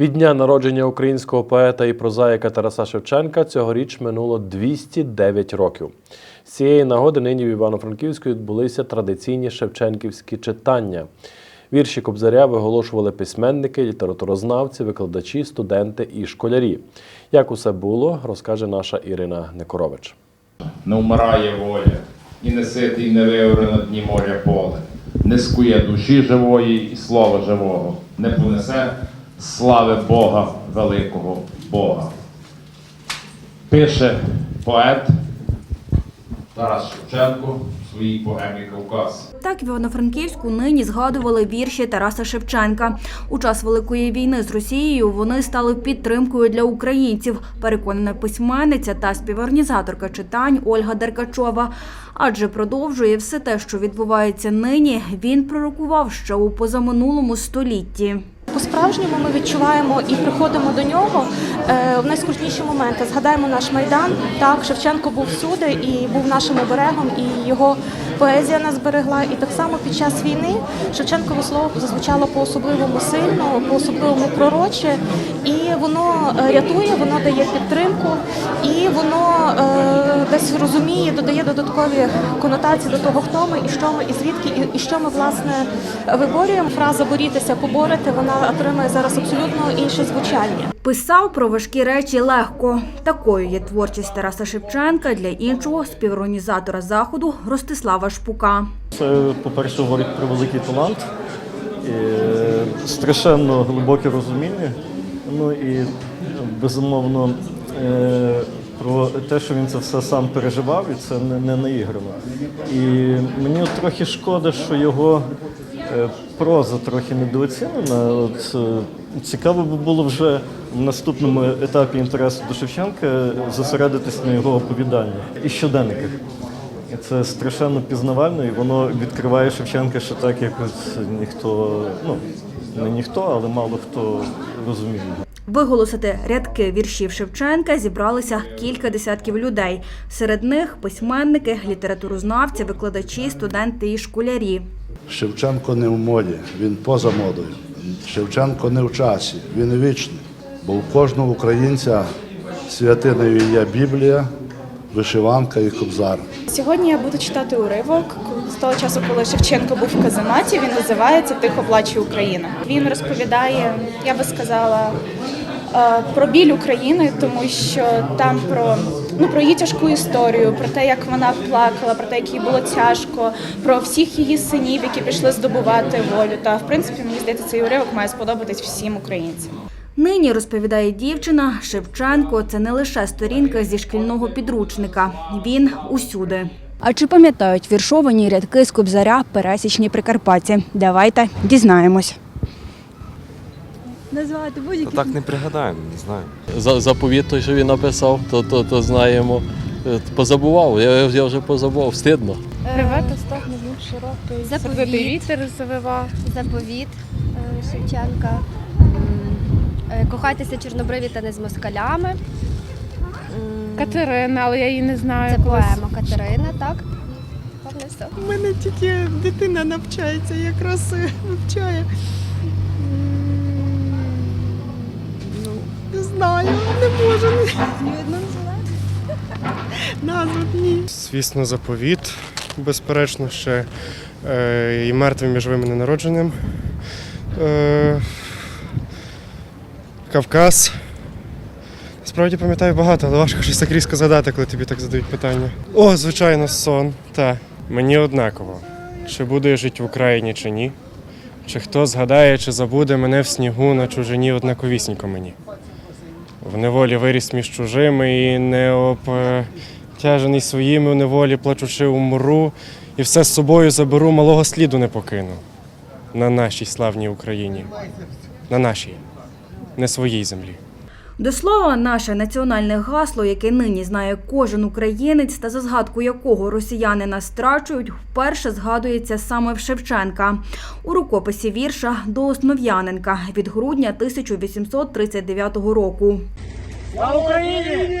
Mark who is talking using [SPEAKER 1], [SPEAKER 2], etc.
[SPEAKER 1] Від дня народження українського поета і прозаїка Тараса Шевченка цьогоріч минуло 209 років. З цієї нагоди нині в Івано-Франківську відбулися традиційні шевченківські читання. Вірші Кобзаря виголошували письменники, літературознавці, викладачі, студенти і школярі. Як усе було, розкаже наша Ірина Некорович.
[SPEAKER 2] не вмирає воля, і не ситий, не виоре на дні моря поле, не скує душі живої і слова живого, не понесе слави Бога, великого Бога. Пише поет Тарас Шевченко своїй поемі Кавказ.
[SPEAKER 3] Так в Івано-Франківську нині згадували вірші Тараса Шевченка. У час Великої війни з Росією вони стали підтримкою для українців, переконана письменниця та співорганізаторка читань Ольга Деркачова. Адже продовжує все те, що відбувається нині, він пророкував ще у позаминулому столітті.
[SPEAKER 4] По-справжньому ми відчуваємо і приходимо до нього е, в найскрутніші моменти. Згадаємо наш майдан. Так, Шевченко був всюди і був нашим оберегом, і його поезія нас берегла. І так само під час війни Шевченкове слово зазвучало по-особливому сильно, по-особливому пророче, і воно е, рятує, воно дає підтримку, і воно е, десь розуміє, додає додаткові конотації до того, хто ми і що ми, і звідки, і, і що ми власне виборюємо. Фраза борітися, поборити вона отримує зараз абсолютно інше звучання.
[SPEAKER 3] Писав про важкі речі легко. Такою є творчість Тараса Шевченка для іншого співорганізатора заходу Ростислава Шпука.
[SPEAKER 5] Це, по-перше, говорить про великий талант, і страшенно глибоке розуміння. Ну і безумовно е, про те, що він це все сам переживав, і це не, не наіграно. І мені трохи шкода, що його проза трохи недооцінена. От, е, цікаво би було вже в наступному етапі інтересу до Шевченка зосередитись на його оповіданнях і щоденниках. Це страшенно пізнавально, і воно відкриває Шевченка ще так, як ніхто, ну не ніхто, але мало хто розуміє.
[SPEAKER 3] Виголосити рядки віршів Шевченка зібралися кілька десятків людей. Серед них письменники, літературознавці, викладачі, студенти і школярі.
[SPEAKER 6] Шевченко не в моді, він поза модою. Шевченко не в часі, він вічний. Бо у кожного українця святиною є Біблія, вишиванка і кобзар.
[SPEAKER 7] Сьогодні я буду читати уривок з того часу, коли Шевченко був в казематі. Він називається Тихо плаче Україна. Він розповідає, я би сказала, е, про біль України, тому що там про ну про її тяжку історію, про те, як вона плакала, про те, як їй було тяжко, про всіх її синів, які пішли здобувати волю. Та в принципі мені здається, цей уривок має сподобатись всім українцям.
[SPEAKER 3] Нині розповідає дівчина Шевченко. Це не лише сторінка зі шкільного підручника. Він усюди. А чи пам'ятають віршовані рядки з Кобзаря пересічні прикарпатці? Давайте дізнаємось. Назвати будь-які
[SPEAKER 8] Так не пригадаємо, не знаю.
[SPEAKER 1] За заповіт, той, що він написав, то, то, то знаємо. Е, Позабував, я, я вже позабував, стидно.
[SPEAKER 9] Ревете стогне він широкий,
[SPEAKER 10] Заповіт.
[SPEAKER 9] вітер.
[SPEAKER 10] Заповіт е, Шевченка. Е, Кохайтеся чорнобриві та не з москалями.
[SPEAKER 9] Катерина, але я її не знаю.
[SPEAKER 10] Це
[SPEAKER 9] колись.
[SPEAKER 10] поема Катерина, так? Все.
[SPEAKER 11] У мене тільки дитина навчається, якраз е, вивчає. Ну, не знаю, не можу. Назву ні.
[SPEAKER 12] Звісно, заповіт, безперечно, ще е, і мертвим і живим і ненародженим. Е, Кавказ. Справді пам'ятаю багато, але важко щось так різко згадати, коли тобі так задають питання. О, звичайно, сон. Та. Мені однаково, чи буду я жити в Україні, чи ні. Чи хто згадає, чи забуде мене в снігу на чужині однаковісінько мені. В неволі виріс між чужими і не обтяжений своїми в неволі, плачучи умру, і все з собою заберу, малого сліду не покину. На нашій славній Україні, на нашій, не своїй землі.
[SPEAKER 3] До слова, наше національне гасло, яке нині знає кожен українець, та за згадку якого росіяни нас страчують, вперше згадується саме в Шевченка у рукописі вірша до Основ'яненка від грудня 1839 року.
[SPEAKER 11] Україні!